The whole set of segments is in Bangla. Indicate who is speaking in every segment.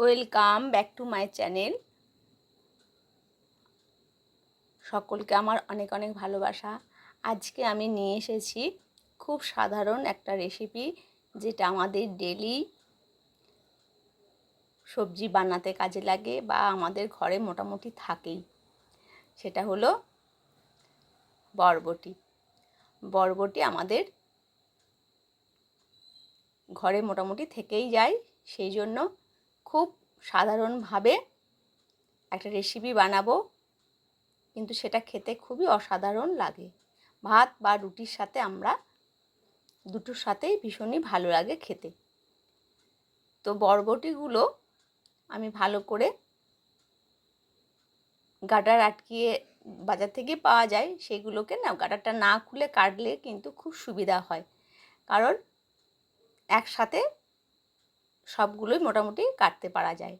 Speaker 1: Welcome back to my channel সকলকে আমার অনেক অনেক ভালোবাসা। আজকে আমি নিয়ে এসেছি খুব সাধারণ একটা রেসিপি যেটা আমাদের ডেলি সবজি বানাতে কাজে লাগে বা আমাদের ঘরে মোটামুটি থাকেই। সেটা হলো বরবটি। বরবটি আমাদের ঘরে মোটামুটি থেকেই যায়, সেই জন্য খুব সাধারণভাবে একটা রেসিপি বানাবো। কিন্তু সেটা খেতে খুবই অসাধারণ লাগে। ভাত বা রুটির সাথে আমরা দুটোর সাথেই ভীষণই ভালো লাগে খেতে। তো বরবটিগুলো আমি ভালো করে গাটার আটকিয়ে বাজার থেকে পাওয়া যায়। সেগুলোকে না গাটারটা না খুলে কাটলে কিন্তু খুব সুবিধা হয়। কারণ একসাথে সবগুলোই মোটামুটি কাটতে পারা যায়।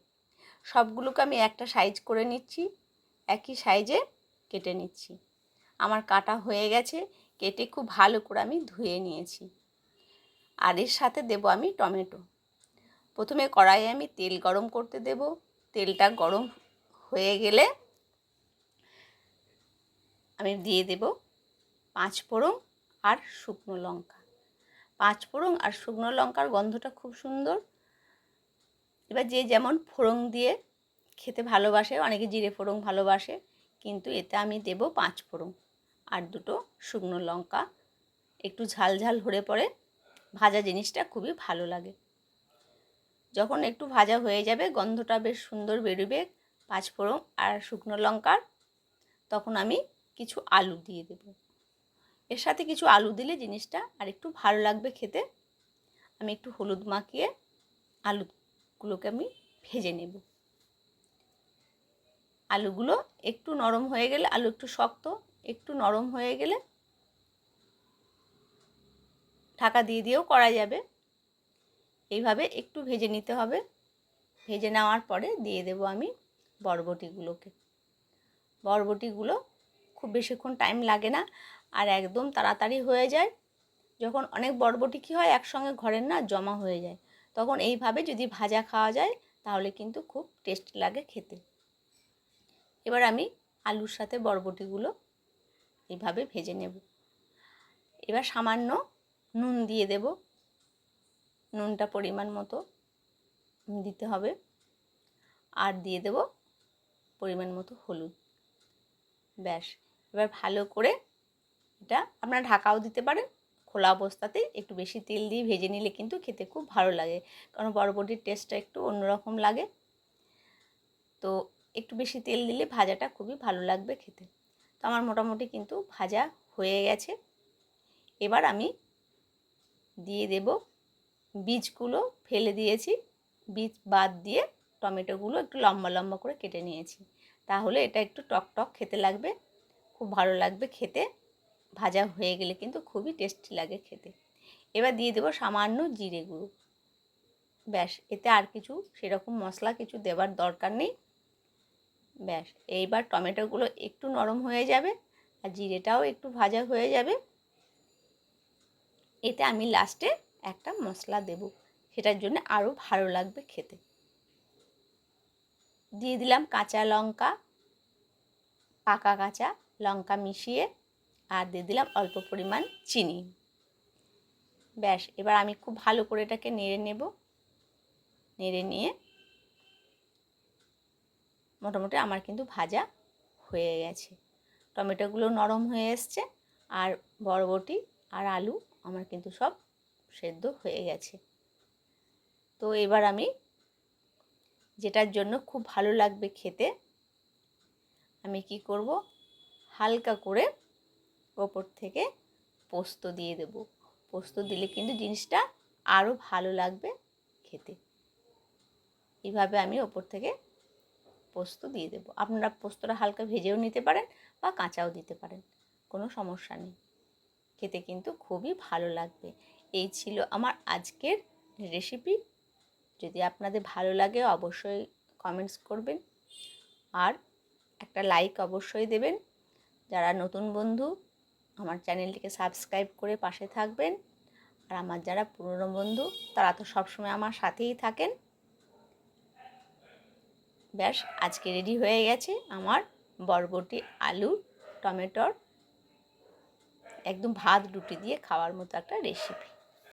Speaker 1: সবগুলোকে আমি একটা সাইজ করে নিচ্ছি, একই সাইজে কেটে নিচ্ছি। আমার কাটা হয়ে গেছে, কেটে খুব ভালো করে আমি ধুয়ে নিয়েছি। আর এর সাথে দেব আমি টমেটো। প্রথমে কড়াইয়ে আমি তেল গরম করতে দেব। তেলটা গরম হয়ে গেলে আমি দিয়ে দেব পাঁচ ফোড়ন আর শুকনো লঙ্কা। পাঁচ ফোড়ন আর শুকনো লঙ্কার গন্ধটা খুব সুন্দর। এবার যে যেমন ফোড়ন দিয়ে খেতে ভালোবাসে, অনেকে জিরে ফোড়ন ভালোবাসে, কিন্তু এতে আমি দেব পাঁচ ফোড়ন। আর দুটো শুকনো লঙ্কা, একটু ঝাল ঝাল হয়ে পড়ে ভাজা জিনিসটা খুবই ভালো লাগে। যখন একটু ভাজা হয়ে যাবে, গন্ধটা বেশ সুন্দর বেরোবে পাঁচ ফোড়ন আর শুকনো লঙ্কার, তখন আমি কিছু আলু দিয়ে দেব। এর সাথে কিছু আলু দিলে জিনিসটা আর একটু ভালো লাগবে খেতে। আমি একটু হলুদ মাখিয়ে আলুগুলোকে আমি ভেজে নেব। আলুগুলো একটু নরম হয়ে গেলে, আলু একটু শক্ত, একটু নরম হয়ে গেলে ঢাকা দিয়ে দিয়েও করা যাবে। এইভাবে একটু ভেজে নিতে হবে। ভেজে নেওয়ার পরে দিয়ে দেব আমি বরবটিগুলোকে। বরবটিগুলো খুব বেশিক্ষণ টাইম লাগে না আর একদম তাড়াতাড়ি হয়ে যায়। যখন অনেক বরবটি কী হয়, একসঙ্গে ঘরের না জমা হয়ে যায়। তখন এইভাবে যদি ভাজা খাওয়া যায়, তাহলে কিন্তু খুব টেস্ট লাগে খেতে। এবার আমি আলুর সাথে বরবটিগুলো এইভাবে ভেজে নেব। এবার সামান্য নুন দিয়ে দেব। নুনটা পরিমাণ মতো দিতে হবে। আর দিয়ে দেব পরিমাণ মতো হলুদ। ব্যাস, এবার ভালো করে এটা আপনারা ঢাকাও দিতে পারেন। খোলা অবস্থাতে একটু বেশি তেল দিয়ে ভেজে নিলে কিন্তু খেতে খুব ভালো লাগে। কারণ বরবটির টেস্টটা একটু অন্যরকম লাগে। তো একটু বেশি তেল দিলে ভাজাটা খুবই ভালো লাগবে খেতে। তো আমার মোটামুটি কিন্তু ভাজা হয়ে গেছে। এবার আমি দিয়ে দেব বীজগুলো, ফেলে দিয়েছি। বীজ বাদ দিয়ে টমেটোগুলো একটু লম্বা লম্বা করে কেটে নিয়েছি। তাহলে এটা একটু টক টক খেতে লাগবে। খুব ভালো লাগবে খেতে। ভাজা হয়ে গেলে কিন্তু খুবই টেস্টি লাগে খেতে। এবার দিয়ে দেবো সামান্য জিরে গুঁড়ো। ব্যাস, এতে আর কিছু সেরকম মশলা কিছু দেবার দরকার নেই। ব্যাস, এইবার টমেটোগুলো একটু নরম হয়ে যাবে আর জিরেটাও একটু ভাজা হয়ে যাবে। এতে আমি লাস্টে একটা মশলা দেব। সেটার জন্য আরও ভালো লাগবে খেতে। দিয়ে দিলাম কাঁচা লঙ্কা, পাকা কাঁচা লঙ্কা মিশিয়ে আর দিয়ে দিলাম অল্প পরিমাণ চিনি। ব্যাস, এবার আমি খুব ভালো করে এটাকে নেড়ে নেব। নেড়ে নিয়ে মোটামুটি আমার কিন্তু ভাজা হয়ে গেছে। টমেটোগুলো নরম হয়ে এসছে আর বরবটি আর আলু আমার কিন্তু সব সেদ্ধ হয়ে গেছে। তো এবার আমি যেটার জন্য খুব ভালো লাগবে খেতে, আমি কি করব? হালকা করে ওপর থেকে পোস্ত দিয়ে দেব। পোস্ত দিলে কিন্তু জিনিসটা আরও ভালো লাগবে খেতে। এইভাবে আমি ওপর থেকে পোস্ত দিয়ে দেবো। আপনারা পোস্তটা হালকা ভেজেও নিতে পারেন বা কাঁচাও দিতে পারেন, কোনো সমস্যা নেই। খেতে কিন্তু খুবই ভালো লাগবে। এই ছিল আমার আজকের রেসিপি যদি আপনাদের ভালো লাগে অবশ্যই কমেন্টস করবেন আর একটা লাইক অবশ্যই দেবেন। যারা নতুন বন্ধু আমার চ্যানেলটিকে সাবস্ক্রাইব করে পাশে থাকবেন। আর আমার যারা পুরনো বন্ধু, তারা তো সবসময় আমার সাথেই থাকেন। ব্যাস, আজকে রেডি হয়ে গেছে আমার বরবটি, আলু, টমেটোর, একদম ভাত রুটি দিয়ে খাওয়ার মতো একটা রেসিপি